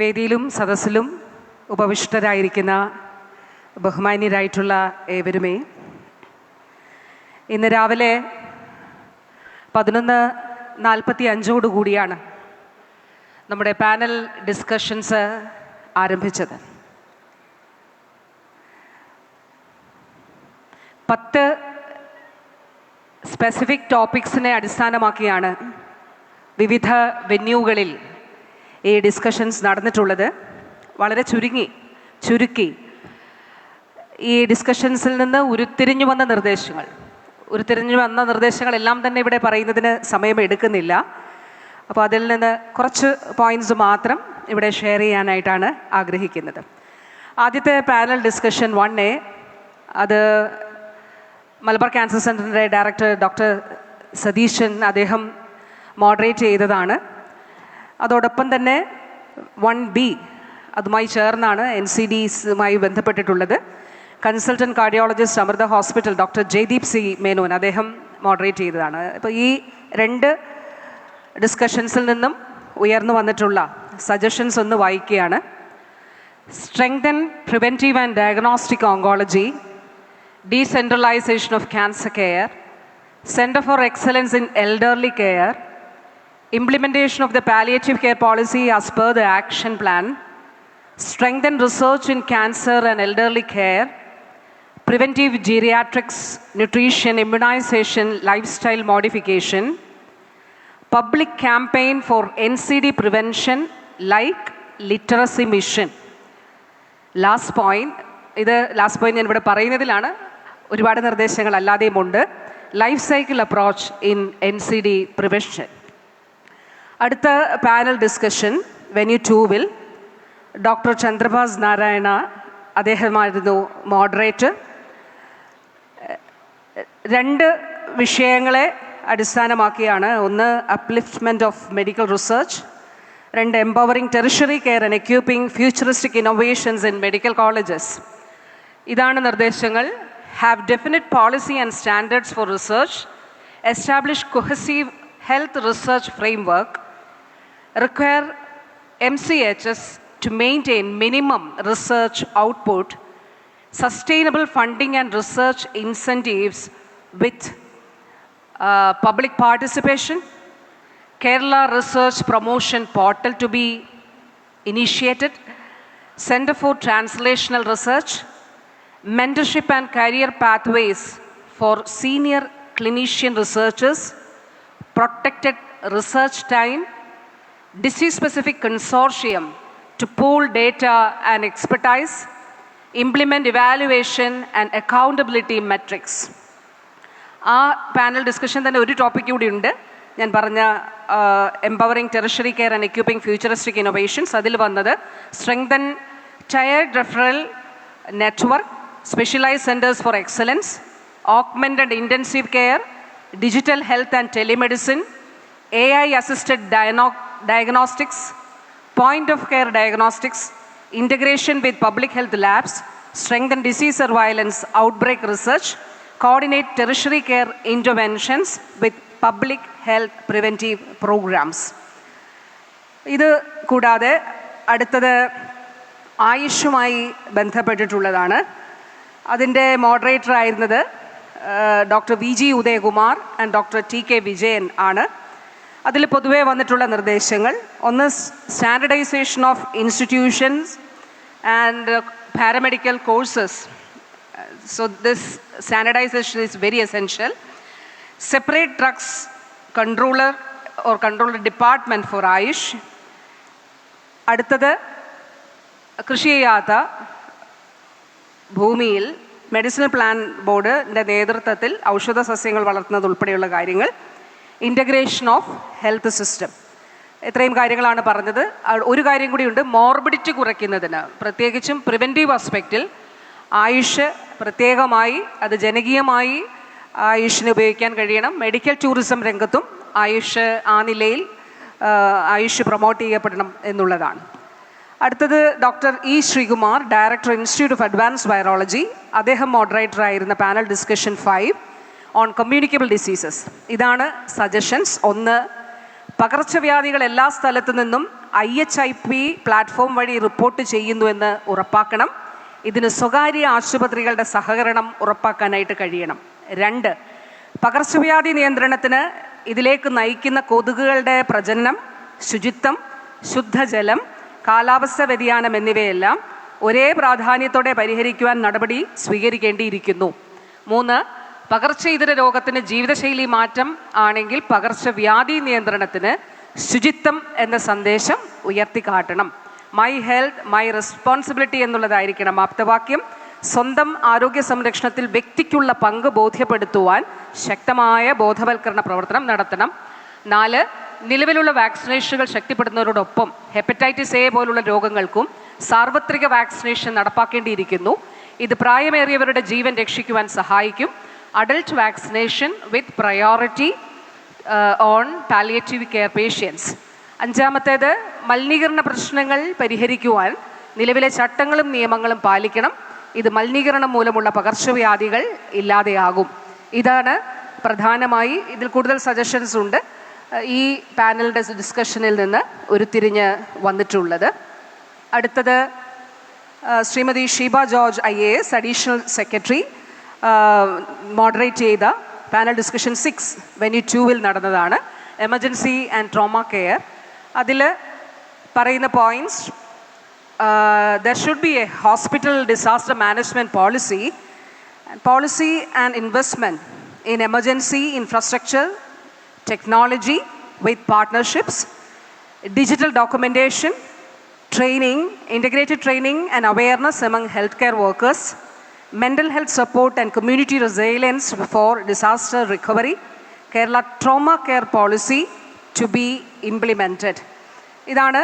വേദിയിലും സദസ്സിലും ഉപവിഷ്ടരായിരിക്കുന്ന ബഹുമാന്യരായിട്ടുള്ള ഏവരുമേ ഇന്ന് രാവിലെ പതിനൊന്ന് നാൽപ്പത്തി അഞ്ചോടു കൂടിയാണ് നമ്മുടെ പാനൽ ഡിസ്കഷൻസ് ആരംഭിച്ചത് പത്ത് സ്പെസിഫിക് ടോപ്പിക്സിനെ അടിസ്ഥാനമാക്കിയാണ് വിവിധ വെന്യൂകളിൽ ഈ ഡിസ്കഷൻസ് നടന്നിട്ടുള്ളത് വളരെ ചുരുങ്ങി ചുരുക്കി ഈ ഡിസ്കഷൻസിൽ നിന്ന് ഉരുത്തിരിഞ്ഞു വന്ന നിർദ്ദേശങ്ങൾ ഉരുത്തിരിഞ്ഞു വന്ന നിർദ്ദേശങ്ങളെല്ലാം തന്നെ ഇവിടെ പറയുന്നതിന് സമയമെടുക്കുന്നില്ല അപ്പോൾ അതിൽ നിന്ന് കുറച്ച് പോയിന്റ്സ് മാത്രം ഇവിടെ ഷെയർ ചെയ്യാനായിട്ടാണ് ആഗ്രഹിക്കുന്നത് ആദ്യത്തെ പാനൽ ഡിസ്കഷൻ വൺ എ അത് മലബാർ ക്യാൻസർ സെൻറ്ററിൻ്റെ ഡയറക്ടർ ഡോക്ടർ സതീശൻ അദ്ദേഹം മോഡറേറ്റ് ചെയ്തതാണ് അതോടൊപ്പം തന്നെ വൺ ബി അതുമായി ചേർന്നാണ് എൻ സി ഡിസുമായി ബന്ധപ്പെട്ടിട്ടുള്ളത് consultant cardiologist Amrita hospital doctor Jaideep C Menon അദ്ദേഹം മോഡറേറ്റ് ചെയ്തതാണ് അപ്പോൾ ഈ രണ്ട് ഡിസ്കഷൻസിൽ നിന്നും ഉയർന്നു വന്നിട്ടുള്ള സജഷൻസ് ഒന്ന് വായിക്കുകയാണ് strengthen preventive and diagnostic oncology decentralisation of cancer care centre for excellence in elderly care implementation of the palliative care policy as per the action plan, strengthen research in cancer and elderly care, preventive geriatrics, nutrition, immunization, lifestyle modification, public campaign for NCD prevention like mission. Last last point ഇത് last point ഞാൻ ഇവിടെ പറയുന്നതിലാണ് ഒരുപാട് നിർദ്ദേശങ്ങൾ അല്ലാതെയുമുണ്ട് life cycle approach in N C D prevention അടുത്ത panel discussion venue ടൂവിൽ doctor Chandrabhas Narayana അദ്ദേഹമായിരുന്നു moderator രണ്ട് വിഷയങ്ങളെ അടിസ്ഥാനമാക്കിയാണ് ഒന്ന് അപ്ലിഫ്റ്റ്മെൻറ്റ് ഓഫ് മെഡിക്കൽ റിസർച്ച് രണ്ട് empowering tertiary care and equipping futuristic innovations in medical colleges ഇതാണ് നിർദ്ദേശങ്ങൾ have definite policy and standards for research establish cohesive health research framework require MCHS to maintain minimum research output, sustainable funding and research incentives with uh, public participation, Kerala Research Promotion Portal to be initiated, Center for Translational Research, mentorship and career pathways for senior clinician researchers, protected research time, disease specific consortium to pool data and expertise, implement evaluation and accountability metrics. ആ panel discussion തന്നെ ഒരു topic കൂടി ഉണ്ട് ഞാൻ പറഞ്ഞ empowering tertiary care and equipping futuristic innovations അതിൽ വന്നത് strengthen child referral network specialise centres for excellence augmented intensive care digital health and telemedicine A I assisted ഡയനോ diagnostics point of care diagnostics integration with public health labs strengthen disease surveillance outbreak research coordinate tertiary care interventions with public health preventive programmes ഇത് കൂടാതെ അടുത്തത് ആയുഷുമായി ബന്ധപ്പെട്ടിട്ടുള്ളതാണ് അതിൻ്റെ moderator ആയിരുന്നത് doctor V G Udayakumar and doctor T K Vijayan ആണ് അതിൽ പൊതുവേ വന്നിട്ടുള്ള നിർദ്ദേശങ്ങൾ ഒന്ന് standardisation of institutions and paramedical courses so this standardisation is very essential separate drugs controller or controller department for Ayush അടുത്തത് കൃഷി ചെയ്യാത്ത ഭൂമിയിൽ മെഡിസിനൽ പ്ലാൻ ബോർഡിൻ്റെ നേതൃത്വത്തിൽ ഔഷധ സസ്യങ്ങൾ വളർത്തുന്നത് ഉൾപ്പെടെയുള്ള കാര്യങ്ങൾ ഇൻ്റഗ്രേഷൻ ഓഫ് ഹെൽത്ത് സിസ്റ്റം ഇത്രയും കാര്യങ്ങളാണ് പറഞ്ഞത് ഒരു കാര്യം കൂടിയുണ്ട് മോർബിഡിറ്റി കുറയ്ക്കുന്നതിന് പ്രത്യേകിച്ചും പ്രിവെൻറ്റീവ് ആസ്പെക്റ്റിൽ ആയുഷ് പ്രത്യേകമായി അത് ജനകീയമായി ആയുഷിന് ഉപയോഗിക്കാൻ കഴിയണം മെഡിക്കൽ ടൂറിസം രംഗത്തും ആയുഷ് ആ നിലയിൽ ആയുഷ് പ്രൊമോട്ട് ചെയ്യപ്പെടണം എന്നുള്ളതാണ് അടുത്തത് doctor E Sreekumar director institute of advance virology അദ്ദേഹം മോഡറേറ്റർ ആയിരുന്ന panel discussion five on communicable diseases ഇതാണ് സജഷൻസ് ഒന്ന് പകർച്ചവ്യാധികൾ എല്ലാ സ്ഥലത്തു നിന്നും I H I P platform വഴി റിപ്പോർട്ട് ചെയ്യുന്നു എന്ന് ഉറപ്പാക്കണം ഇതിന് സ്വകാര്യ ആശുപത്രികളുടെ സഹകരണം ഉറപ്പാക്കാനായിട്ട് കഴിയണം രണ്ട് പകർച്ചവ്യാധി നിയന്ത്രണത്തിന് ഇതിലേക്ക് നയിക്കുന്ന കൊതുകുകളുടെ പ്രജനനം ശുചിത്വം ശുദ്ധജലം കാലാവസ്ഥ വ്യതിയാനം എന്നിവയെല്ലാം ഒരേ പ്രാധാന്യത്തോടെ പരിഹരിക്കുവാൻ നടപടി സ്വീകരിക്കേണ്ടിയിരിക്കുന്നു മൂന്ന് ഇതര രോഗത്തിന് ജീവിതശൈലി മാറ്റം ആണെങ്കിൽ പകർച്ചവ്യാധി നിയന്ത്രണത്തിന് ശുചിത്വം എന്ന സന്ദേശം ഉയർത്തിക്കാട്ടണം മൈ ഹെൽത്ത് മൈ റെസ്പോൺസിബിലിറ്റി എന്നുള്ളതായിരിക്കണം ആപ്തവാക്യം സ്വന്തം ആരോഗ്യ സംരക്ഷണത്തിൽ വ്യക്തിക്കുള്ള പങ്ക് ബോധ്യപ്പെടുത്തുവാൻ ശക്തമായ ബോധവൽക്കരണ പ്രവർത്തനം നടത്തണം നാല് നിലവിലുള്ള വാക്സിനേഷനുകൾ ശക്തിപ്പെടുന്നവരോടൊപ്പം ഹെപ്പറ്റൈറ്റിസ് എ പോലുള്ള രോഗങ്ങൾക്കും സാർവത്രിക വാക്സിനേഷൻ നടപ്പാക്കേണ്ടിയിരിക്കുന്നു ഇത് പ്രായമേറിയവരുടെ ജീവൻ രക്ഷിക്കുവാൻ സഹായിക്കും adult vaccination with priority uh, on palliative care patients. അഞ്ചാമത്തേത് മലിനീകരണ പ്രശ്നങ്ങൾ പരിഹരിക്കുവാൻ നിലവിലെ ചട്ടങ്ങളും നിയമങ്ങളും പാലിക്കണം ഇത് മലിനീകരണം മൂലമുള്ള പകർച്ചവ്യാധികൾ ഇല്ലാതെയാകും ഇതാണ് പ്രധാനമായി ഇതിൽ കൂടുതൽ സജഷൻസ് ഉണ്ട് ഈ പാനലിൻ്റെ ഡിസ്കഷനിൽ നിന്ന് ഉരുത്തിരിഞ്ഞ് വന്നിട്ടുള്ളത് അടുത്തത് uh, Shrimati Sheeba George I A S additional secretary moderate ചെയ്ത പാനൽ ഡിസ്കഷൻ സിക്സ് വെന്യൂ ടൂവിൽ നടന്നതാണ് എമർജൻസി ആൻഡ് ട്രോമ കെയർ അതിൽ പറയുന്ന points there should be a hospital disaster management policy policy and investment in emergency infrastructure, technology with partnerships, digital documentation, training, integrated training and awareness among healthcare workers, mental health support and community resilience for disaster recovery Kerala trauma care policy to be implemented ഇതാണ്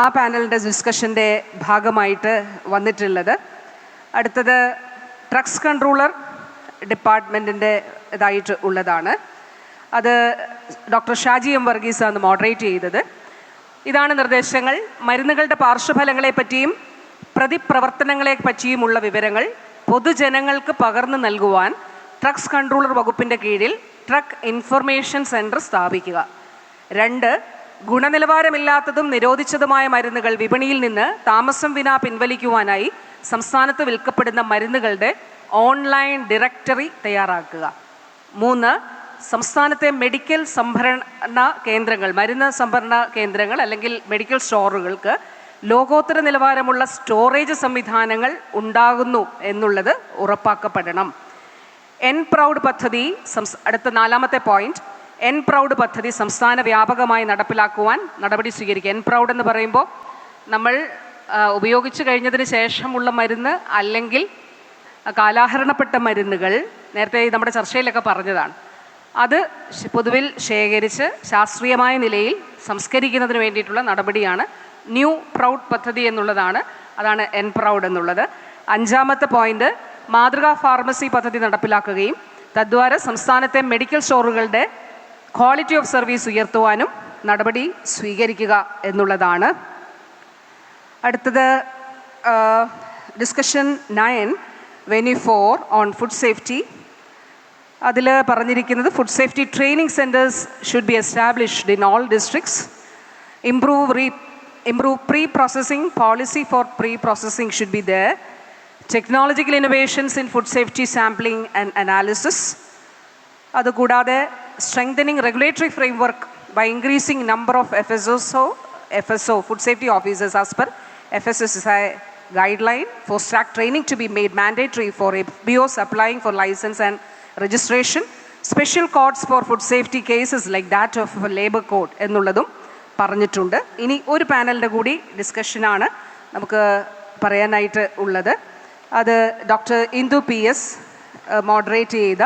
ആ പാനലിൻ്റെ ഡിസ്കഷൻ്റെ ഭാഗമായിട്ട് വന്നിട്ടുള്ളത് അടുത്തത് drugs controller ഡിപ്പാർട്ട്മെൻറ്റിൻ്റെ ഇതായിട്ട് ഉള്ളതാണ് അത് doctor Shaji M വർഗീസാണ് moderate ചെയ്തത് ഇതാണ് നിർദ്ദേശങ്ങൾ മരുന്നുകളുടെ പാർശ്വഫലങ്ങളെപ്പറ്റിയും പ്രതിപ്രവർത്തനങ്ങളെ പറ്റിയുമുള്ള വിവരങ്ങൾ പൊതുജനങ്ങൾക്ക് പകർന്നു നൽകുവാൻ ട്രക്സ് കൺട്രോളർ വകുപ്പിൻ്റെ കീഴിൽ ട്രക്ക് ഇൻഫർമേഷൻ സെൻറ്റർ സ്ഥാപിക്കുക രണ്ട് ഗുണനിലവാരമില്ലാത്തതും നിരോധിച്ചതുമായ മരുന്നുകൾ വിപണിയിൽ നിന്ന് താമസം വിനാ പിൻവലിക്കുവാനായി സംസ്ഥാനത്ത് വിൽക്കപ്പെടുന്ന മരുന്നുകളുടെ ഓൺലൈൻ ഡയറക്ടറി തയ്യാറാക്കുക മൂന്ന് സംസ്ഥാനത്തെ മെഡിക്കൽ സംഭരണ കേന്ദ്രങ്ങൾ മരുന്ന് സംഭരണ കേന്ദ്രങ്ങൾ അല്ലെങ്കിൽ മെഡിക്കൽ സ്റ്റോറുകൾക്ക് ലോകോത്തര നിലവാരമുള്ള സ്റ്റോറേജ് സംവിധാനങ്ങൾ ഉണ്ടാകുന്നു എന്നുള്ളത് ഉറപ്പാക്കപ്പെടണം എൻ പ്രൗഡ് പദ്ധതി അടുത്ത നാലാമത്തെ പോയിന്റ് എൻ പ്രൗഡ് പദ്ധതി സംസ്ഥാന വ്യാപകമായി നടപ്പിലാക്കുവാൻ നടപടി സ്വീകരിക്കുക എൻ പ്രൗഡ് എന്ന് പറയുമ്പോൾ നമ്മൾ ഉപയോഗിച്ചു കഴിഞ്ഞതിന് ശേഷമുള്ള മരുന്ന് അല്ലെങ്കിൽ കാലാഹരണപ്പെട്ട മരുന്നുകൾ നേരത്തെ നമ്മുടെ ചർച്ചയിലൊക്കെ പറഞ്ഞതാണ് അത് പൊതുവിൽ ശേഖരിച്ച് ശാസ്ത്രീയമായ നിലയിൽ സംസ്കരിക്കുന്നതിന് വേണ്ടിയിട്ടുള്ള നടപടിയാണ് ന്യൂ പ്രൗഡ് പദ്ധതി എന്നുള്ളതാണ് അതാണ് എൻ പ്രൗഡ് എന്നുള്ളത് അഞ്ചാമത്തെ പോയിന്റ് മാതൃകാ ഫാർമസി പദ്ധതി നടപ്പിലാക്കുകയും തദ്വാര സംസ്ഥാനത്തെ മെഡിക്കൽ സ്റ്റോറുകളുടെ ക്വാളിറ്റി ഓഫ് സർവീസ് ഉയർത്തുവാനും നടപടി സ്വീകരിക്കുക എന്നുള്ളതാണ് അടുത്തത് discussion nine venue four on food safety അതിൽ പറഞ്ഞിരിക്കുന്നത് food safety training centres should be established in all districts improve re improve pre-processing policy for pre-processing should be there technological innovations in food safety sampling and analysis are the good adukudade strengthening regulatory framework by increasing number of fsos fso food safety officers as per fssi guideline for staff training to be made mandatory for fbos applying for license and registration special courts for food safety cases like that of labor court. code ennulladum പറഞ്ഞിട്ടുണ്ട് ഇനി ഒരു പാനലിൻ്റെ കൂടി ഡിസ്കഷനാണ് നമുക്ക് പറയാനായിട്ട് ഉള്ളത് അത് doctor Indu P S moderate ചെയ്ത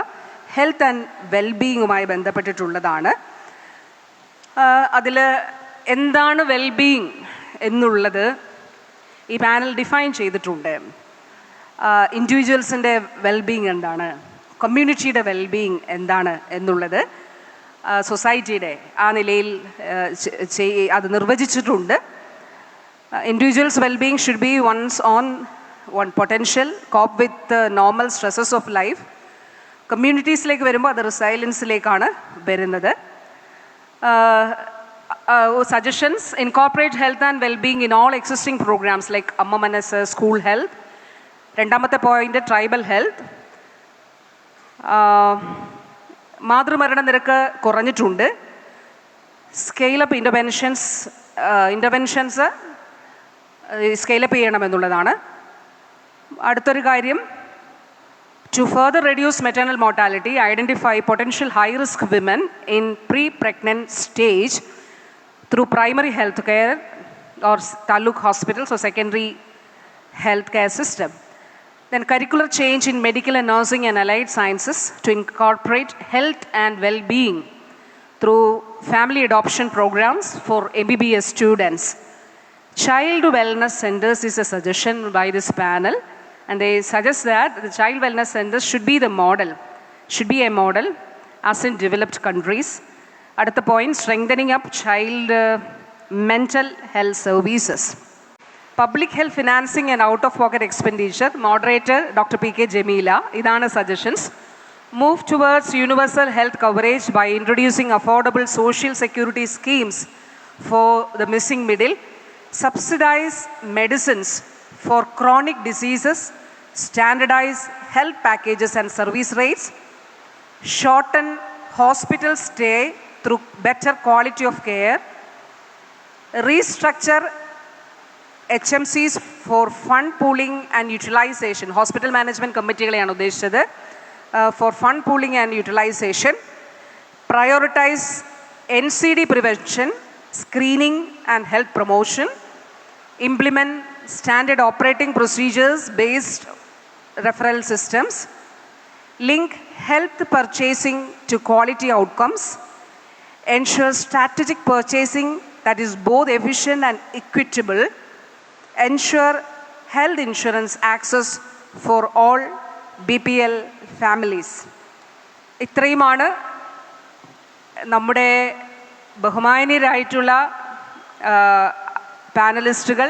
health and വെൽബീയിങ്ങുമായി ബന്ധപ്പെട്ടിട്ടുള്ളതാണ് അതിൽ എന്താണ് വെൽബീയിങ് എന്നുള്ളത് ഈ പാനൽ ഡിഫൈൻ ചെയ്തിട്ടുണ്ട് ഇൻഡിവിജ്വൽസിൻ്റെ വെൽബീയിങ് എന്താണ് കമ്മ്യൂണിറ്റിയുടെ വെൽബീയിങ് എന്താണ് എന്നുള്ളത് സൊസൈറ്റിയുടെ ആ നിലയിൽ അത് നിർവചിച്ചിട്ടുണ്ട് individuals wellbeing should be one's own one potential cope with normal stresses of life കമ്മ്യൂണിറ്റീസിലേക്ക് വരുമ്പോൾ അത് റിസൈലൻസിലേക്കാണ് വരുന്നത് suggestions incorporate health and wellbeing in all existing programmes like Amma Manassu school health രണ്ടാമത്തെ പോയിൻ്റ് ട്രൈബൽ ഹെൽത്ത് മാതൃമരണ നിരക്ക് കുറഞ്ഞിട്ടുണ്ട് scale up interventions interventions scale up ചെയ്യണമെന്നുള്ളതാണ് അടുത്തൊരു കാര്യം to further reduce maternal mortality identify potential high risk women in pre pregnant stage through primary health care or taluk hospitals or secondary health care system Then curricular change in medical and nursing and allied sciences to incorporate health and well-being through family adoption programs for MBBS students. Child Wellness Centers is a suggestion by this panel and they suggest that the Child Wellness Centers should be the model, should be a model as in developed countries. At the point, strengthening up child uh, mental health services. Public health financing and out-of-pocket expenditure, moderator Dr. P.K. Jamila, idana suggestions. Move towards universal health coverage by introducing affordable social security schemes for the missing middle. Subsidize medicines for chronic diseases. Standardize health packages and service rates. Shorten hospital stay through better quality of care. Restructure HMCs for fund pooling and utilization, hospital management കമ്മിറ്റികളെയാണ് ഉദ്ദേശിച്ചത് for fund pooling and utilisation prioritise N C D prevention screening and health promotion implement standard operating procedures based referral systems, link health purchasing to quality outcomes, ensure strategic purchasing that is both efficient and equitable, ensure health insurance access for all B P L families ഇത്രയുമാണ് നമ്മുടെ ബഹുമാനീയരായിട്ടുള്ള പാനലിസ്റ്റുകൾ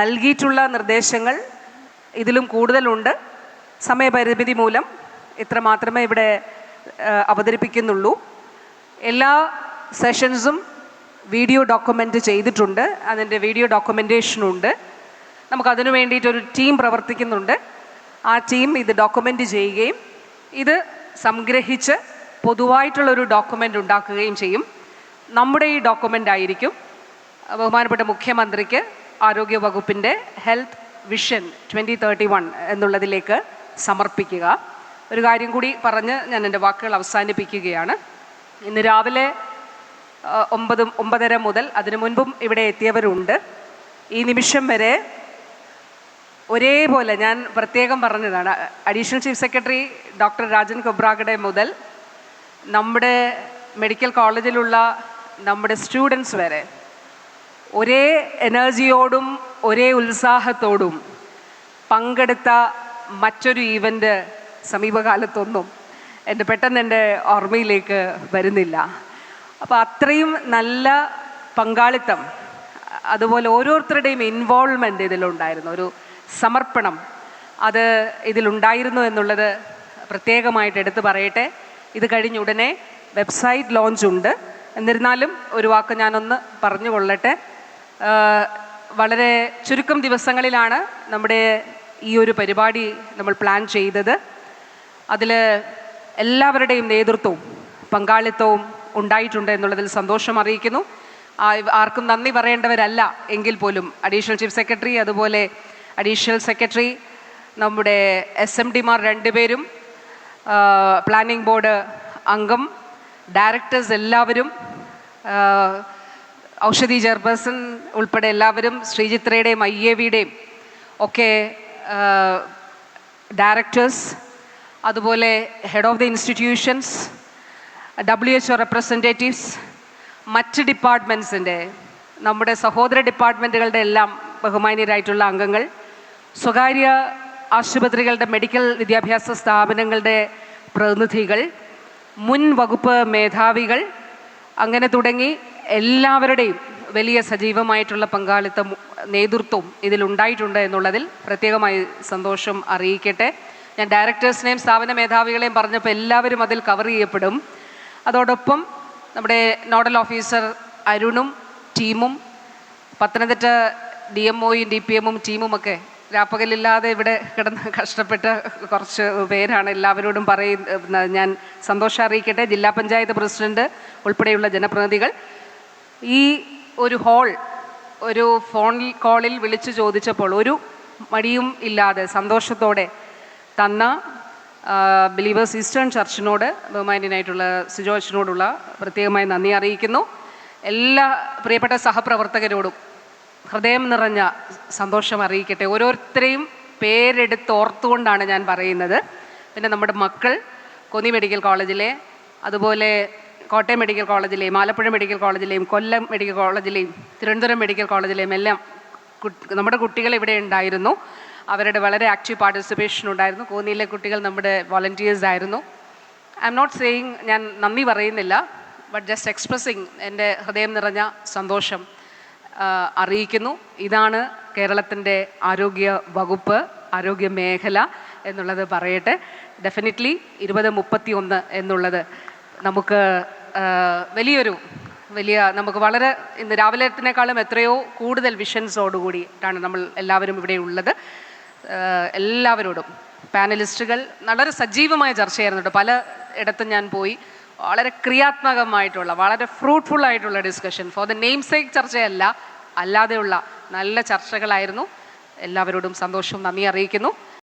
നൽകിയിട്ടുള്ള നിർദ്ദേശങ്ങൾ ഇതിലും കൂടുതലുണ്ട് സമയപരിമിതി മൂലം ഇത്ര മാത്രമേ ഇവിടെ അവതരിപ്പിക്കുന്നുള്ളൂ എല്ലാ സെഷൻസും വീഡിയോ ഡോക്യുമെൻ്റ് ചെയ്തിട്ടുണ്ട് അതിൻ്റെ വീഡിയോ ഡോക്യുമെൻറ്റേഷനുണ്ട് നമുക്കതിനു വേണ്ടിയിട്ടൊരു ടീം പ്രവർത്തിക്കുന്നുണ്ട് ആ ടീം ഇത് ഡോക്യുമെൻ്റ് ചെയ്യുകയും ഇത് സംഗ്രഹിച്ച് പൊതുവായിട്ടുള്ളൊരു ഡോക്യുമെൻ്റ് ഉണ്ടാക്കുകയും ചെയ്യും നമ്മുടെ ഈ ഡോക്യുമെൻ്റ് ആയിരിക്കും ബഹുമാനപ്പെട്ട മുഖ്യമന്ത്രിക്ക് ആരോഗ്യ വകുപ്പിൻ്റെ health vision twenty thirty one എന്നുള്ളതിലേക്ക് സമർപ്പിക്കുക ഒരു കാര്യം കൂടി പറഞ്ഞ് ഞാൻ എൻ്റെ വാക്കുകൾ അവസാനിപ്പിക്കുകയാണ് ഇന്ന് രാവിലെ ഒമ്പത് ഒമ്പതര മുതൽ അതിനു മുൻപും ഇവിടെ എത്തിയവരുണ്ട് ഈ നിമിഷം വരെ ഒരേപോലെ ഞാൻ പ്രത്യേകം പറഞ്ഞതാണ് additional chief secretary doctor Rajan Khobragade മുതൽ നമ്മുടെ മെഡിക്കൽ കോളേജിലുള്ള നമ്മുടെ സ്റ്റുഡൻസ് വരെ ഒരേ എനർജിയോടും ഒരേ ഉത്സാഹത്തോടും പങ്കെടുത്ത മറ്റൊരു ഈവൻ്റ് സമീപകാലത്തൊന്നും എൻ്റെ പെട്ടെന്ന് എൻ്റെ ഓർമ്മയിലേക്ക് വരുന്നില്ല അപ്പോൾ അത്രയും നല്ല പങ്കാളിത്തം അതുപോലെ ഓരോരുത്തരുടെയും ഇൻവോൾവ്മെൻ്റ് ഇതിലുണ്ടായിരുന്നു ഒരു സമർപ്പണം അത് ഇതിലുണ്ടായിരുന്നു എന്നുള്ളത് പ്രത്യേകമായിട്ട് എടുത്തു പറയട്ടെ ഇത് കഴിഞ്ഞ ഉടനെ വെബ്സൈറ്റ് ലോഞ്ച് ഉണ്ട് എന്നിരുന്നാലും ഒരു വാക്ക് ഞാനൊന്ന് പറഞ്ഞു കൊള്ളട്ടെ വളരെ ചുരുക്കം ദിവസങ്ങളിലാണ് നമ്മുടെ ഈ ഒരു പരിപാടി നമ്മൾ പ്ലാൻ ചെയ്തത് അതിൽ എല്ലാവരുടെയും നേതൃത്വവും പങ്കാളിത്തവും ഉണ്ടായിട്ടുണ്ട് എന്നുള്ളതിൽ സന്തോഷം അറിയിക്കുന്നു ആർക്കും നന്ദി പറയേണ്ടവരല്ല എങ്കിൽ പോലും അഡീഷണൽ ചീഫ് സെക്രട്ടറി അതുപോലെ അഡീഷണൽ സെക്രട്ടറി നമ്മുടെ എസ് എം ഡിമാർ രണ്ടുപേരും പ്ലാനിംഗ് ബോർഡ് അംഗം ഡയറക്ടേഴ്സ് എല്ലാവരും ഔഷധി ചെയർപേഴ്സൺ ഉൾപ്പെടെ എല്ലാവരും ശ്രീചിത്രയുടെയും ഐ എ വിയുടെയും ഒക്കെ ഡയറക്ടേഴ്സ് അതുപോലെ head of the institutions W H O representatives മറ്റ് ഡിപ്പാർട്ട്മെൻറ്റ്സിൻ്റെ നമ്മുടെ സഹോദര ഡിപ്പാർട്ട്മെൻറ്റുകളുടെ എല്ലാം ബഹുമാനീയരായിട്ടുള്ള അംഗങ്ങൾ സ്വകാര്യ ആശുപത്രികളുടെ മെഡിക്കൽ വിദ്യാഭ്യാസ സ്ഥാപനങ്ങളുടെ പ്രതിനിധികൾ മുൻ വകുപ്പ് മേധാവികൾ അങ്ങനെ തുടങ്ങി എല്ലാവരുടെയും വലിയ സജീവമായിട്ടുള്ള പങ്കാളിത്തം നേതൃത്വം ഇതിലുണ്ടായിട്ടുണ്ട് എന്നുള്ളതിൽ പ്രത്യേകമായി സന്തോഷം അറിയിക്കട്ടെ ഞാൻ ഡയറക്ടേഴ്സിനെയും സ്ഥാപന മേധാവികളെയും പറഞ്ഞപ്പോൾ എല്ലാവരും അതിൽ കവർ ചെയ്യപ്പെടും അതോടൊപ്പം നമ്മുടെ നോഡൽ ഓഫീസർ അരുണും ടീമും പത്തനംതിട്ട ഡി എം ഒയും ഡി പി എമ്മും ടീമുമൊക്കെ രാപ്പകലില്ലാതെ ഇവിടെ കിടന്ന് കഷ്ടപ്പെട്ട കുറച്ച് പേരാണ് എല്ലാവരോടും പറയുന്ന ഞാൻ സന്തോഷം അറിയിക്കട്ടെ ജില്ലാ പഞ്ചായത്ത് പ്രസിഡന്റ് ഉൾപ്പെടെയുള്ള ജനപ്രതിനിധികൾ ഈ ഒരു ഹോൾ ഒരു ഫോൺ കോളിൽ വിളിച്ചു ചോദിച്ചപ്പോൾ ഒരു മടിയും ഇല്ലാതെ സന്തോഷത്തോടെ തന്ന ബിലീവേഴ്സ് ഈസ്റ്റേൺ ചർച്ചിനോട് ബഹുമാനിനായിട്ടുള്ള സിജോ പ്രത്യേകമായി നന്ദി അറിയിക്കുന്നു എല്ലാ പ്രിയപ്പെട്ട സഹപ്രവർത്തകരോടും ഹൃദയം നിറഞ്ഞ സന്തോഷം അറിയിക്കട്ടെ ഓരോരുത്തരെയും പേരെടുത്ത് ഓർത്തുകൊണ്ടാണ് ഞാൻ പറയുന്നത് പിന്നെ നമ്മുടെ മക്കൾ കൊന്നി മെഡിക്കൽ കോളേജിലെ അതുപോലെ കോട്ടയം മെഡിക്കൽ കോളേജിലെയും ആലപ്പുഴ മെഡിക്കൽ കോളേജിലെയും കൊല്ലം മെഡിക്കൽ കോളേജിലെയും തിരുവനന്തപുരം മെഡിക്കൽ കോളേജിലെയും എല്ലാം നമ്മുടെ കുട്ടികൾ ഇവിടെ ഉണ്ടായിരുന്നു അവരുടെ വളരെ ആക്റ്റീവ് പാർട്ടിസിപ്പേഷൻ ഉണ്ടായിരുന്നു കോന്നിയിലെ കുട്ടികൾ നമ്മുടെ വോളണ്ടിയേഴ്സ് ആയിരുന്നു ഐ എം നോട്ട് സേയിങ് ഞാൻ നന്ദി പറയുന്നില്ല ബട്ട് ജസ്റ്റ് എക്സ്പ്രസ്സിങ് എൻ്റെ ഹൃദയം നിറഞ്ഞ സന്തോഷം അറിയിക്കുന്നു ഇതാണ് കേരളത്തിൻ്റെ ആരോഗ്യ വകുപ്പ് ആരോഗ്യ മേഖല എന്നുള്ളത് പറയട്ടെ ഡെഫിനറ്റ്ലി ഇരുപത് മുപ്പത്തി ഒന്ന് എന്നുള്ളത് നമുക്ക് വലിയൊരു വലിയ നമുക്ക് വളരെ ഇന്ന് രാവിലത്തിനേക്കാളും എത്രയോ കൂടുതൽ വിഷൻസോടുകൂടിയിട്ടാണ് നമ്മൾ എല്ലാവരും ഇവിടെ ഉള്ളത് എല്ലാവരോടും പാനലിസ്റ്റുകൾ വളരെ സജീവമായ ചർച്ചയായിരുന്നു പല ഇടത്തും ഞാൻ പോയി വളരെ ക്രിയാത്മകമായിട്ടുള്ള വളരെ ഫ്രൂട്ട്ഫുൾ ആയിട്ടുള്ള discussion for the name sake ചർച്ചയല്ല അല്ലാതെയുള്ള നല്ല ചർച്ചകളായിരുന്നു എല്ലാവരോടും സന്തോഷവും നന്ദി അറിയിക്കുന്നു